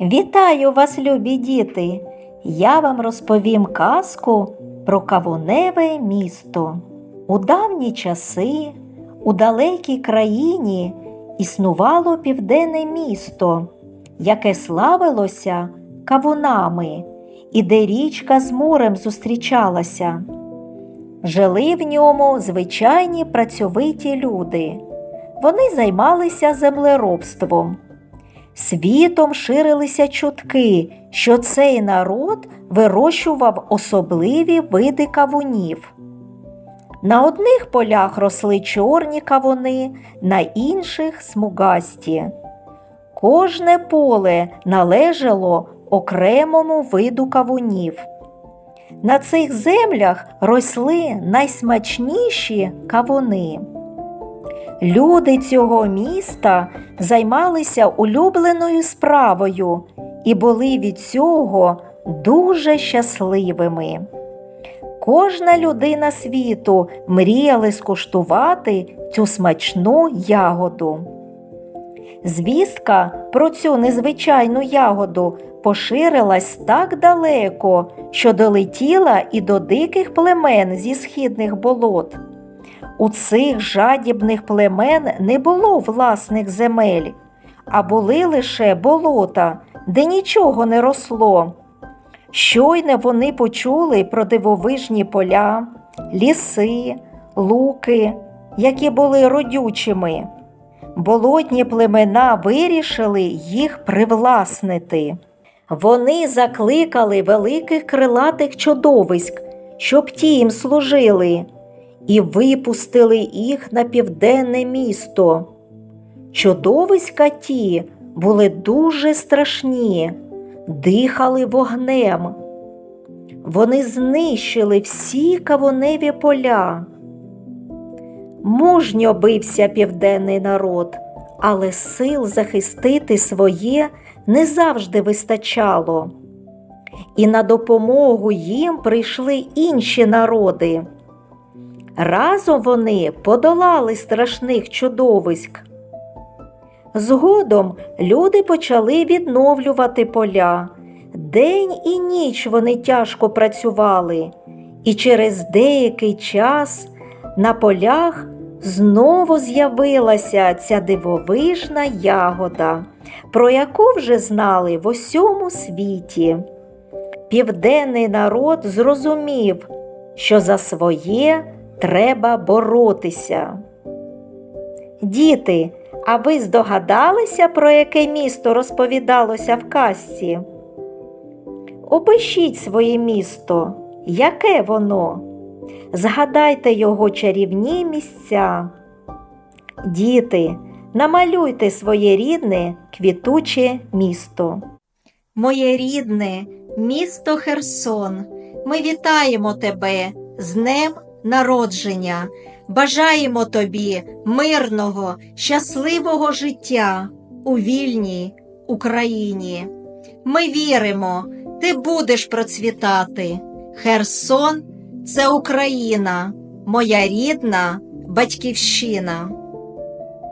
Вітаю вас, любі діти! Я вам розповім казку про кавуневе місто. У давні часи, у далекій країні існувало південне місто, яке славилося кавунами, і де річка з морем зустрічалася. Жили в ньому звичайні працьовиті люди. Вони займалися землеробством. Світом ширилися чутки, що цей народ вирощував особливі види кавунів. На одних полях росли чорні кавуни, на інших смугасті. Кожне поле належало окремому виду кавунів. На цих землях росли найсмачніші кавуни. Люди цього міста займалися улюбленою справою і були від цього дуже щасливими. Кожна людина світу мріяла скуштувати цю смачну ягоду. Звістка про цю незвичайну ягоду поширилась так далеко, що долетіла і до диких племен зі східних болот. У цих жадібних племен не було власних земель, а були лише болота, де нічого не росло. Щойно вони почули про дивовижні поля, ліси, луки, які були родючими. Болотні племена вирішили їх привласнити. Вони закликали великих крилатих чудовиськ, щоб ті їм служили і випустили їх на південне місто. Чудовиська ті були дуже страшні, дихали вогнем. Вони знищили всі кавуневі поля. Мужньо бився південний народ, але сил захистити своє не завжди вистачало. І на допомогу їм прийшли інші народи. Разом вони подолали страшних чудовиськ. Згодом люди почали відновлювати поля. День і ніч вони тяжко працювали, і через деякий час на полях знову з'явилася ця дивовижна ягода, про яку вже знали в усьому світі. Південний народ зрозумів, що за своє треба боротися. Діти, а ви здогадалися, про яке місто розповідалося в казці? Опишіть своє місто, яке воно? Згадайте його чарівні місця. Діти, намалюйте своє рідне квітуче місто. Моє рідне місто Херсон. Ми вітаємо тебе з Днем народження. Бажаємо тобі мирного, щасливого життя у вільній Україні. Ми віримо, ти будеш процвітати. Херсон це Україна, моя рідна батьківщина.